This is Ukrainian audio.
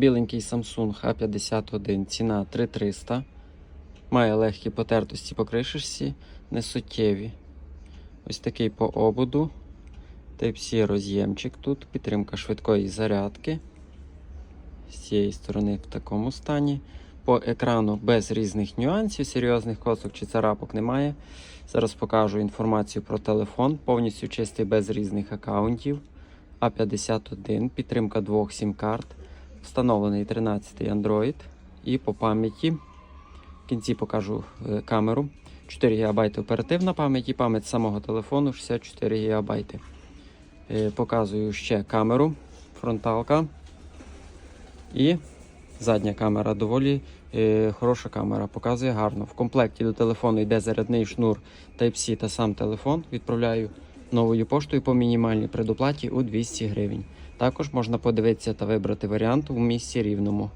Біленький Samsung A51, ціна 3300. Має легкі потертості по кришечці, не суттєві. Ось такий по ободу. Type-C роз'ємчик тут, підтримка швидкої зарядки. З цієї сторони в такому стані. По екрану без різних нюансів, серйозних косок чи царапок немає. Зараз покажу інформацію про телефон. Повністю чистий без різних аккаунтів. А51, підтримка двох сім-карт. Встановлений 13 Android. І по пам'яті. В кінці покажу е, камеру. 4 ГБ оперативна пам'ять і пам'ять самого телефону 64 ГБ. Е, Показую ще камеру, фронталка. І задня камера доволі е, хороша камера, показує гарно. В комплекті до телефону йде зарядний шнур Type-C та сам телефон. Відправляю новою поштою по мінімальній предоплаті у 200 гривень. Також можна подивитися та вибрати варіант у місці рівному.